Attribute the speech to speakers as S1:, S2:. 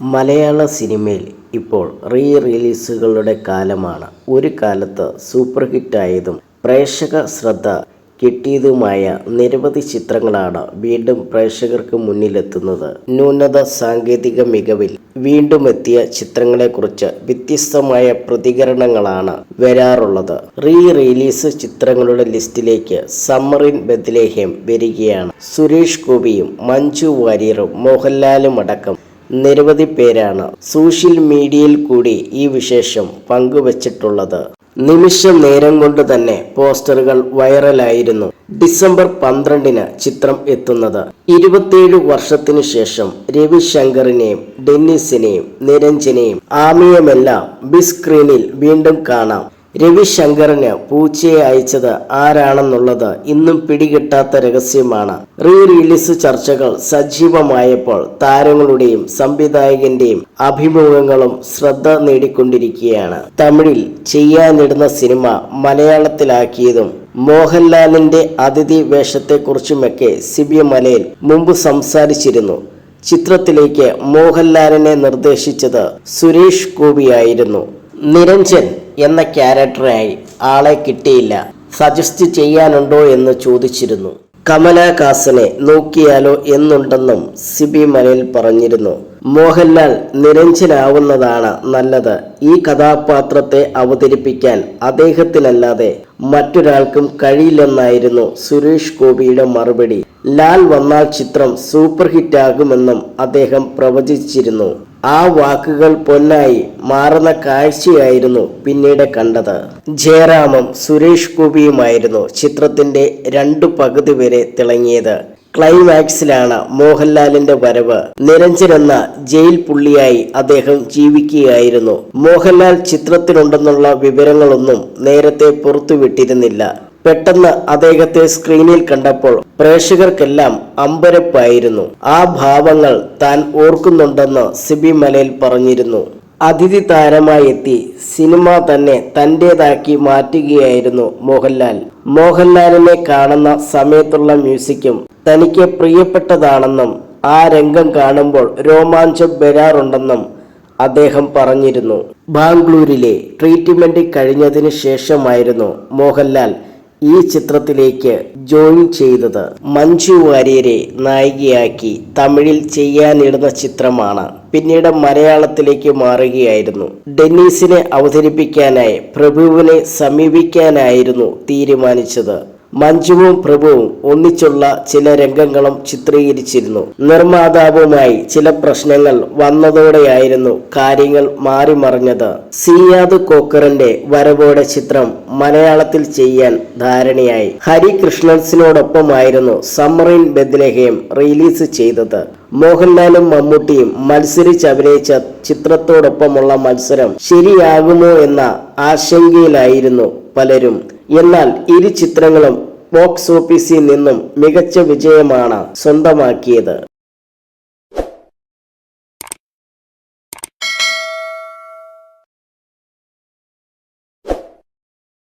S1: മലയാള സിനിമയിൽ ഇപ്പോൾ റീ റിലീസുകളുടെ കാലമാണ്. ഒരു കാലത്ത് സൂപ്പർ ഹിറ്റായതും പ്രേക്ഷക ശ്രദ്ധ കിട്ടിയതുമായ നിരവധി ചിത്രങ്ങളാണ് വീണ്ടും പ്രേക്ഷകർക്ക് മുന്നിലെത്തുന്നത്. ന്യൂനത സാങ്കേതിക മികവിൽ വീണ്ടും എത്തിയ ചിത്രങ്ങളെക്കുറിച്ച് വ്യത്യസ്തമായ പ്രതികരണങ്ങളാണ് വരാറുള്ളത്. റീ റിലീസ് ചിത്രങ്ങളുടെ ലിസ്റ്റിലേക്ക് സമ്മറിൻ ബദ്ലേഹ്യം വരികയാണ്. സുരേഷ് ഗോപിയും മഞ്ജു വാര്യറും മോഹൻലാലും അടക്കം നിരവധി പേരാണ് സോഷ്യൽ മീഡിയയിൽ കൂടി ഈ വിശേഷം പങ്കുവച്ചിട്ടുള്ളത്. നിമിഷ നേരം കൊണ്ട് തന്നെ പോസ്റ്ററുകൾ വൈറലായിരുന്നു. ഡിസംബർ പന്ത്രണ്ടിന് ചിത്രം എത്തുന്നത്. ഇരുപത്തിയേഴ് വർഷത്തിനു ശേഷം രവിശങ്കറിനെയും ഡെന്നിസിനെയും നിരഞ്ജനെയും ആമിയുമെല്ലാം ബിസ്ക്രീനിൽ വീണ്ടും കാണാം. രവിശങ്കറിന് പൂച്ചയെ അയച്ചത് ആരാണെന്നുള്ളത് ഇന്നും പിടികിട്ടാത്ത രഹസ്യമാണ്. റീ റിലീസ് ചർച്ചകൾ സജീവമായപ്പോൾ താരങ്ങളുടെയും സംവിധായകന്റെയും അഭിമുഖങ്ങളും ശ്രദ്ധ നേടിക്കൊണ്ടിരിക്കുകയാണ്. തമിഴിൽ ചെയ്യാനിടുന്ന സിനിമ മലയാളത്തിലാക്കിയതും മോഹൻലാലിന്റെ അതിഥി വേഷത്തെക്കുറിച്ചുമൊക്കെ സിബി മലയിൽ മുമ്പ് സംസാരിച്ചിരുന്നു. ചിത്രത്തിലേക്ക് മോഹൻലാലിനെ നിർദ്ദേശിച്ചത് സുരേഷ് ഗോപിയായിരുന്നു. നിരഞ്ജൻ എന്ന ക്യാരക്ടറായി ആളെ കിട്ടിയില്ല. സജസ്റ്റ് ചെയ്യാനുണ്ടോ എന്ന് ചോദിച്ചിരുന്നു. കമലഹാസനെ നോക്കിയാലോ എന്നുണ്ടെന്നും സിബി മലയിൽ പറഞ്ഞിരുന്നു. മോഹൻലാൽ നിരഞ്ജനാവുന്നതാണ് നല്ലത്. ഈ കഥാപാത്രത്തെ അവതരിപ്പിക്കാൻ അദ്ദേഹത്തിനല്ലാതെ മറ്റൊരാൾക്കും കഴിയില്ലെന്നായിരുന്നു സുരേഷ് ഗോപിയുടെ മറുപടി. ലാൽ വന്നാൽ ചിത്രം സൂപ്പർ ഹിറ്റ് ആകുമെന്നും അദ്ദേഹം പ്രവചിച്ചിരുന്നു. ആ വാക്കുകൾ പൊന്നായി മാറുന്ന കാഴ്ചയായിരുന്നു പിന്നീട് കണ്ടത്. ജയറാമും സുരേഷ് ഗോപിയുമായിരുന്നു ചിത്രത്തിന്റെ രണ്ടു പകുതി വരെ തിളങ്ങിയത്. ക്ലൈമാക്സിലാണ് മോഹൻലാലിന്റെ വരവ്. നിരഞ്ജൻ എന്ന ജയിൽ പുള്ളിയായി അദ്ദേഹം ജീവിക്കുകയായിരുന്നു. മോഹൻലാൽ ചിത്രത്തിലുണ്ടെന്നുള്ള വിവരങ്ങളൊന്നും നേരത്തെ പുറത്തുവിട്ടിരുന്നില്ല. പെട്ടെന്ന് അദ്ദേഹത്തെ സ്ക്രീനിൽ കണ്ടപ്പോൾ പ്രേക്ഷകർക്കെല്ലാം അമ്പരപ്പായിരുന്നു. ആ ഭാവങ്ങൾ താൻ ഓർക്കുന്നുണ്ടെന്ന് സിബി മലയിൽ പറഞ്ഞിരുന്നു. അതിഥി താരമായി എത്തി സിനിമ തന്നെ തന്റേതാക്കി മാറ്റുകയായിരുന്നു മോഹൻലാൽ. മോഹൻലാലിനെ കാണുന്ന സമയത്തുള്ള മ്യൂസിക്കും തനിക്ക് പ്രിയപ്പെട്ടതാണെന്നും ആ രംഗം കാണുമ്പോൾ രോമാഞ്ചം വരാറുണ്ടെന്നും അദ്ദേഹം പറഞ്ഞിരുന്നു. ബാംഗ്ലൂരിലെ ട്രീറ്റ്മെന്റ് കഴിഞ്ഞതിന് ശേഷമായിരുന്നു മോഹൻലാൽ ഈ ചിത്രത്തിലേക്ക് ജോയിൻ ചെയ്തത് മഞ്ജു വാര്യരെ നായികയാക്കി തമിഴിൽ ചെയ്യാനിടുന്ന ചിത്രമാണ്. പിന്നീട് മലയാളത്തിലേക്ക് മാറുകയായിരുന്നു. ഡെന്നീസിനെ അവതരിപ്പിക്കാനായി പ്രഭുവിനെ സമീപിക്കാനായിരുന്നു തീരുമാനിച്ചത്. മഞ്ജുവും പ്രഭുവും ഒന്നിച്ചുള്ള ചില രംഗങ്ങളും ചിത്രീകരിച്ചിരുന്നു. നിർമ്മാതാവുമായി ചില പ്രശ്നങ്ങൾ വന്നതോടെയായിരുന്നു കാര്യങ്ങൾ മാറിമറിഞ്ഞത്. സിയാദ് കോക്കറിന്റെ വരവോടെ ചിത്രം മലയാളത്തിൽ ചെയ്യാൻ ധാരണയായി. ഹരികൃഷ്ണൻസിനോടൊപ്പമായിരുന്നു സമ്മറിൻ ബദ്ലഹേം റിലീസ് ചെയ്തത്. മോഹൻലാലും മമ്മൂട്ടിയും മത്സരിച്ച് അഭിനയിച്ച ചിത്രത്തോടൊപ്പമുള്ള മത്സരം ശരിയാകുമോ എന്ന ആശങ്കയിലായിരുന്നു പലരും. എന്നാൽ ഇരു ചിത്രങ്ങളും ബോക്സ് ഓഫീസിൽ നിന്നും മികച്ച വിജയമാണ് സ്വന്തമാക്കിയത്.